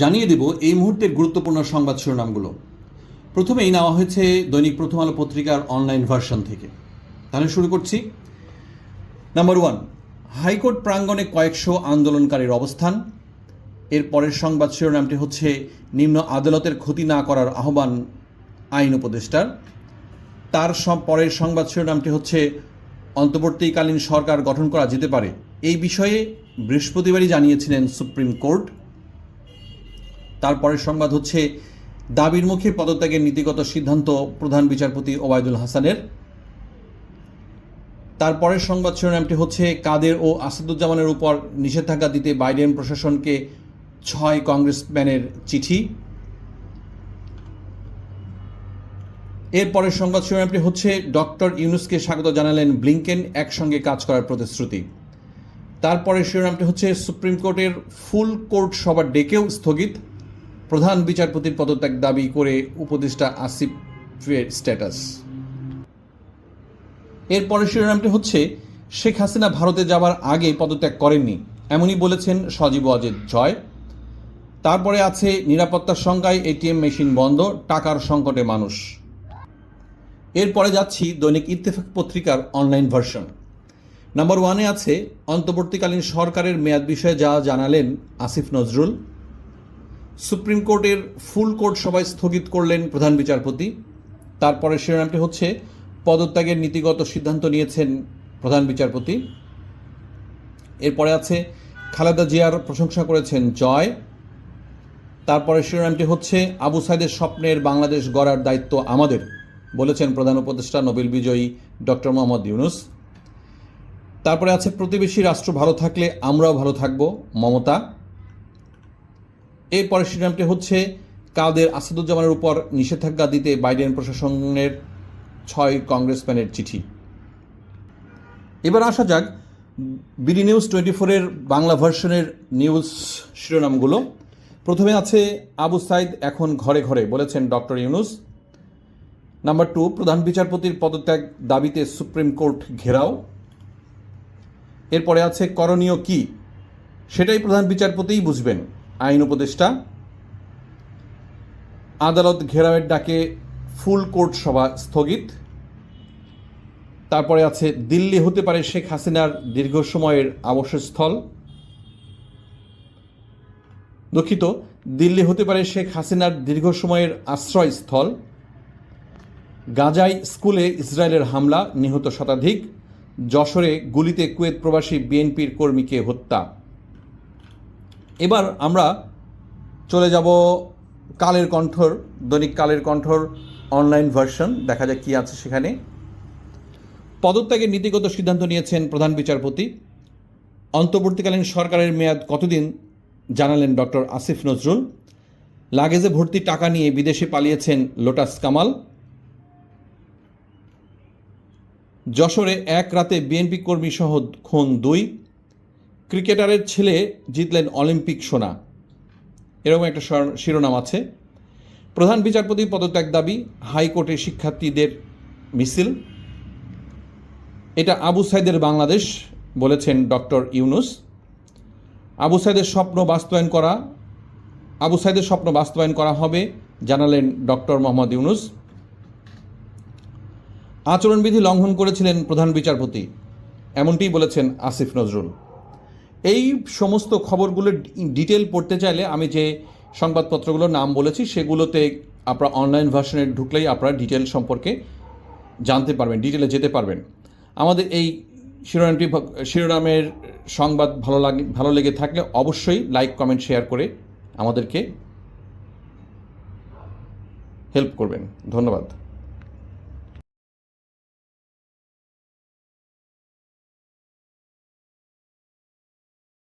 জানিয়ে দেব এই মুহূর্তের গুরুত্বপূর্ণ সংবাদ শিরোনামগুলো। প্রথমেই নেওয়া হয়েছে দৈনিক প্রথম আলো পত্রিকার অনলাইন ভার্সন থেকে। তাহলে শুরু করছি। নাম্বার ওয়ান হাইকোর্ট প্রাঙ্গণে কয়েকশো আন্দোলনকারীর অবস্থান। এর পরের সংবাদ শিরোনামটি হচ্ছে, নিম্ন আদালতের ক্ষতি না করার আহ্বান আইন উপদেষ্টার। তার পরের সংবাদ শিরোনামটি হচ্ছে, অন্তর্বর্তীকালীন সরকার গঠন করা যেতে পারে। এই বিষয়ে বৃহস্পতিবারই জানিয়েছিলেন সুপ্রিম কোর্ট। তারপরের সংবাদ হচ্ছে, দাবির মুখে পদত্যাগের নীতিগত সিদ্ধান্ত প্রধান বিচারপতি ওবায়দুল হাসানের। তারপরের সংবাদ শিরোনামটি হচ্ছে, কাদের ও আসাদুজ্জামানের উপর নিষেধাজ্ঞা দিতে বাইডেন প্রশাসনকে ছয় কংগ্রেসম্যানের চিঠি। এরপরের সংবাদ শিরোনামটি হচ্ছে, ডক্টর ইউনুসকে স্বাগত জানালেন ব্লিংকেন একসঙ্গে কাজ করার প্রতিশ্রুতি। তারপরে শিরোনামটি হচ্ছে, সুপ্রিম কোর্টের ফুল কোর্ট সভা ডেকেও স্থগিত। প্রধান বিচারপতির পদত্যাগ দাবি করে উপদেষ্টা আসিফের স্ট্যাটাস। এরপরের শিরোনামটি হচ্ছে, শেখ হাসিনা ভারতে যাওয়ার আগে পদত্যাগ করেননি, এমনই বলেছেন সজীব অজেদ জয়। তারপরে আছে, নিরাপত্তার সংখ্যায় এটিএম মেশিন বন্ধ, টাকার সংকটে মানুষ। এরপরে যাচ্ছি দৈনিক ইত্তেফাক পত্রিকার অনলাইন ভার্সন। নাম্বার ওয়ানে আছে, অন্তর্বর্তীকালীন সরকারের মেয়াদ বিষয়ে যা জানালেন আসিফ নজরুল সুপ্রিম কোর্টের ফুল কোর্ট সভায় স্থগিত করলেন প্রধান বিচারপতি। তারপরে শিরোনামটি হচ্ছে, পদত্যাগের নীতিগত সিদ্ধান্ত নিয়েছেন প্রধান বিচারপতি। এরপরে আছে, খালেদা জিয়ার প্রশংসা করেছেন জয়। তারপরে শিরোনামটি হচ্ছে, আবু সাইদের স্বপ্নের বাংলাদেশ গড়ার দায়িত্ব আমাদের, বলেছেন প্রধান উপদেষ্টা নোবেল বিজয়ী ডক্টর মোহাম্মদ ইউনুস। তারপরে আছে, প্রতিবেশী রাষ্ট্র ভালো থাকলে আমরাও ভালো থাকব, মমতা। এরপরে শিরোনামটি হচ্ছে কাদের আসাদুজ্জামানের উপর নিষেধাজ্ঞা দিতে বাইডেন প্রশাসনের ছয় কংগ্রেসম্যানের চিঠি। এবার আসা যাক বিডি নিউজ টোয়েন্টি ফোরের বাংলা ভার্সনের নিউজ শিরোনামগুলো। প্রথমে আছে আবু সাইদ এখন ঘরে ঘরে, বলেছেন ডক্টর ইউনুস। নাম্বার টু, প্রধান বিচারপতির পদত্যাগ দাবিতে সুপ্রিম কোর্ট ঘেরাও। এরপরে আছে করণীয় কি? সেটাই প্রধান বিচারপতিই বুঝবেন। আইন উপদেষ্টা। আদালত ঘেরাওয়ের ডাকে ফুল কোর্ট সভা স্থগিত। তারপরে আছে, দিল্লি হতে পারে শেখ হাসিনার দীর্ঘ সময়ের আবাসস্থল। দুঃখিত, দিল্লি হতে পারে শেখ হাসিনার দীর্ঘ সময়ের আশ্রয়স্থল। গাজায় স্কুলে ইসরায়েলের হামলা, নিহত শতাধিক। যশোরে গুলিতে কুয়েত প্রবাসী বিএনপির কর্মীকে হত্যা। এবার আমরা চলে যাব কালের কণ্ঠর, দৈনিক কালের কণ্ঠর অনলাইন ভার্সন দেখা যাক কী আছে সেখানে। পদত্যাগের নীতিগত সিদ্ধান্ত নিয়েছেন প্রধান বিচারপতি। অন্তর্বর্তীকালীন সরকারের মেয়াদ কতদিন জানালেন ডক্টর আসিফ নজরুল। লাগেজে ভর্তি টাকা নিয়ে বিদেশে পালিয়েছেন লোটাস কামাল। যশোরে এক রাতে বিএনপি কর্মী সহ খুন দুই। ক্রিকেটারের ছেলে জিতলেন অলিম্পিক সোনা। এরকম একটা শিরোনাম আছে। প্রধান বিচারপতি পদত্যাগ দাবি, হাইকোর্টে শিক্ষার্থীদের মিছিল। এটা আবু সাইদের বাংলাদেশ, বলেছেন ডক্টর ইউনুস। আবু সাইদের স্বপ্ন বাস্তবায়ন করা, আবু সাইদের স্বপ্ন বাস্তবায়ন করা হবে, জানালেন ডক্টর মোহাম্মদ ইউনুস। আচরণবিধি লঙ্ঘন করেছিলেন প্রধান বিচারপতি, এমনটিই বলেছেন আসিফ নজরুল। এই সমস্ত খবরগুলো ডিটেল পড়তে চাইলে আমি যে সংবাদপত্রগুলোর নাম বলেছি, সেগুলোতে আপনারা অনলাইন ভার্সনে ঢুকলেই আপনারা ডিটেল সম্পর্কে জানতে পারবেন, ডিটেলে যেতে পারবেন। আমাদের এই শিরোনামটি শিরোনামের সংবাদ ভালো লাগে, ভালো লেগে থাকলে অবশ্যই লাইক, কমেন্ট, শেয়ার করে আমাদেরকে হেল্প করবেন। ধন্যবাদ।